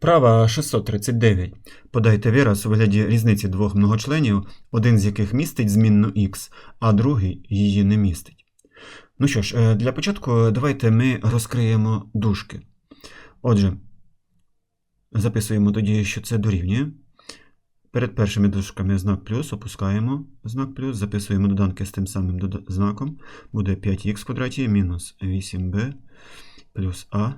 Права 639. Подайте вираз у вигляді різниці двох многочленів, один з яких містить змінну х, а другий її не містить. Ну що ж, е, для початку давайте ми розкриємо дужки. Отже, записуємо тоді, що це дорівнює. Перед першими дужками знак плюс, опускаємо знак плюс, записуємо доданки з тим самим знаком. Буде 5х квадраті мінус 8b плюс а.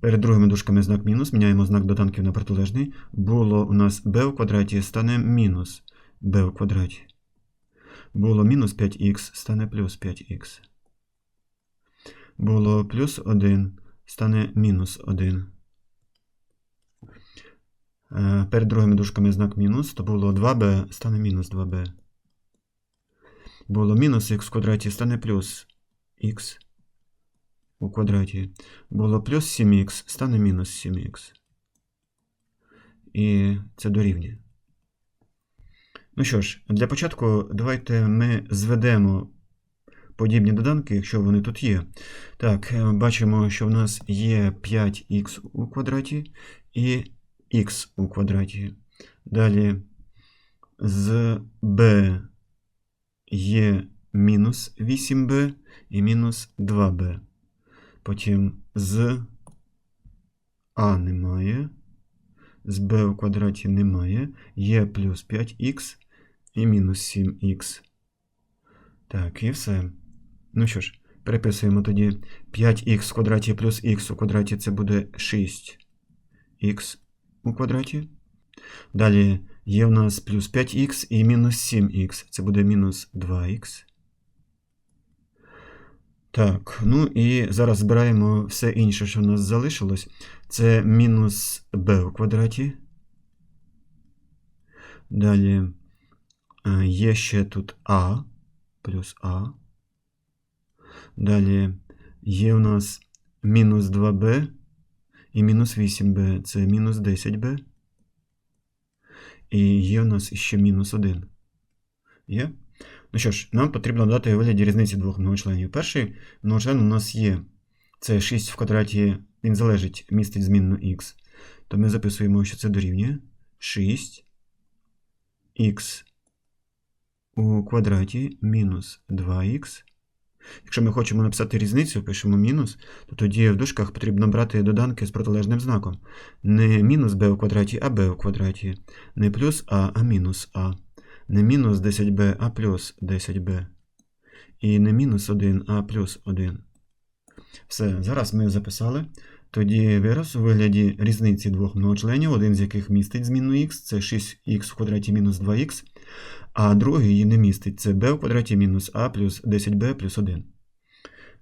Перед другими дужками знак мінус, міняємо знак доданків на протилежний. Було у нас b у квадраті, стане мінус b у квадраті. Було мінус 5х, стане плюс 5х. Було плюс 1, стане мінус 1. Е, Перед другими дужками знак мінус, то було 2b, стане мінус 2b. Було мінус х в квадраті, стане плюс х у квадраті. Було плюс 7х, стане мінус 7х. І це дорівнює. Ну що ж, для початку давайте ми зведемо подібні доданки, якщо вони тут є. Так, е, бачимо, що в нас є 5х у квадраті і х у квадраті. Далі з b є мінус 8b і мінус 2b. Потім з а немає, з b у квадраті немає, є плюс 5х і мінус 7х. Так, і все. Ну що ж, переписуємо тоді 5х в квадраті плюс х у квадраті це буде 6х у квадраті. Далі є у нас плюс 5х і мінус 7х. Це буде мінус 2х. Так, ну і зараз збираємо все інше, що в нас залишилось. Це мінус b у квадраті. Далі е, є ще тут а плюс а. Далі є у нас мінус 2b і мінус 8b. Це мінус 10b. І є у нас ще мінус 1. Є? Ну що ж, нам потрібно дати у вигляді різниці двох многочленів. Перший многочлен у нас є. Це 6 в квадраті, він залежить, містить змінну х. То ми записуємо, що це дорівнює 6 х у квадраті мінус 2х. Якщо ми хочемо написати різницю, пишемо мінус, то тоді в дужках потрібно брати доданки з протилежним знаком. Не мінус b у квадраті, а b у квадраті. Не плюс а, а мінус а. Не мінус 10b, а плюс 10b. І не мінус 1, а плюс 1. Все, зараз ми записали. Тоді вираз у вигляді різниці двох многочленів, один з яких містить змінну х, це 6х в квадраті мінус 2х, а другий її не містить, це b в квадраті мінус а плюс 10b плюс 1.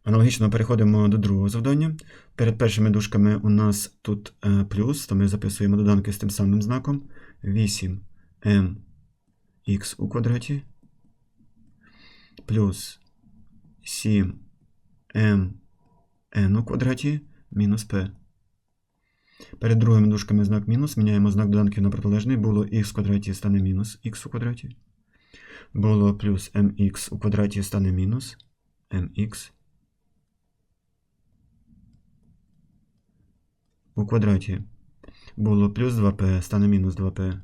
Аналогічно переходимо до другого завдання. Перед першими дужками у нас тут е, плюс, то ми записуємо доданки з тим самим знаком. 8m х у квадраті плюс 7m n у квадраті мінус p. Перед другими дужками знак мінус. Міняємо знак доданків на протилежний. Було х в квадраті стане мінус х у квадраті. Було плюс mx у квадраті стане мінус mx у квадраті. Було плюс 2p стане мінус 2p.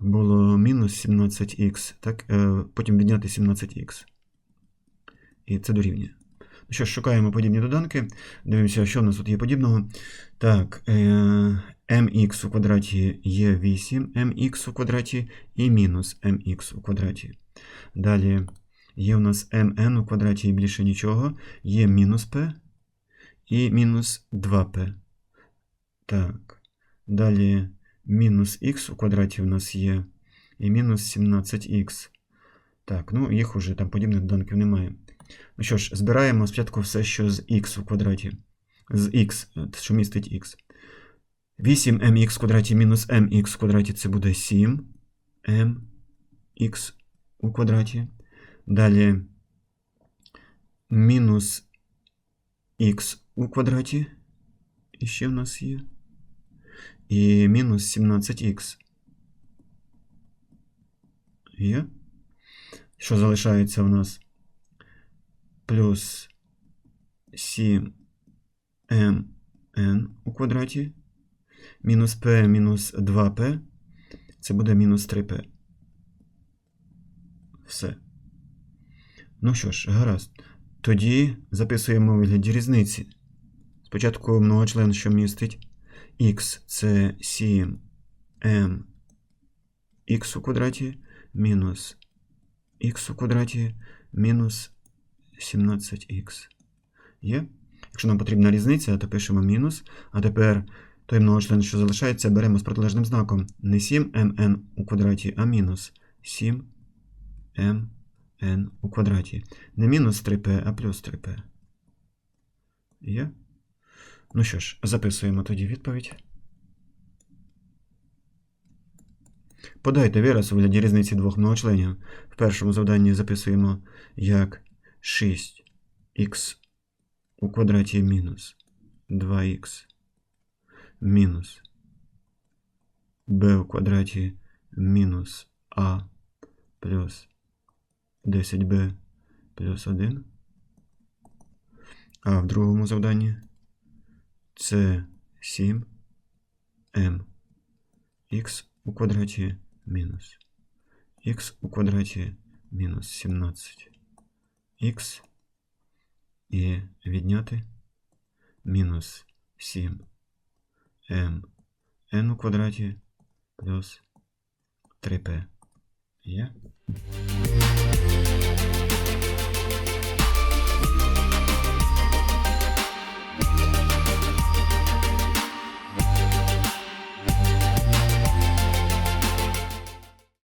Було мінус 17х, так, е, потім відняти 17х. І це дорівнює. Ну що ж, шукаємо подібні доданки. Дивимося, що в нас тут є подібного. Так, е, mx у квадраті є 8, mx у квадраті і мінус mx у квадраті. Далі є у нас mn у квадраті і більше нічого. Є мінус p і мінус 2p. Так. Далі мінус х у квадраті у нас є. І мінус 17х. Так, ну їх уже там подібних доданків немає. Ну що ж, збираємо спочатку все, що з х у квадраті. З х, що містить х. 8mx в квадраті мінус mx в квадраті це буде 7 mx у квадраті. Далі мінус х у квадраті. І ще в нас є. І мінус 17х. Є. Що залишається у нас? Плюс 7m у квадраті. Мінус p мінус 2p. Це буде мінус 3p. Все. Ну що ж, гаразд. Тоді записуємо вигляді різниці. Спочатку многочлен, що містить x це 7 m x у квадраті мінус x у квадраті мінус 17х. Є? Якщо нам потрібна різниця, то пишемо мінус. А тепер той многочлен, що залишається, беремо з протилежним знаком. Не 7mn у квадраті, а мінус 7mn у квадраті. Не мінус 3p, а плюс 3p. Є? Ну що ж, записуємо тоді відповідь. Подайте вираз у вигляді різниці двох многочленів. В першому завданні записуємо як 6х у квадраті мінус 2х мінус b у квадраті мінус а плюс 10b плюс 1. А в другому завданні це 7 m х у квадраті мінус х у квадраті мінус 17 х і відняти мінус 7 m n у квадраті плюс 3p. Є?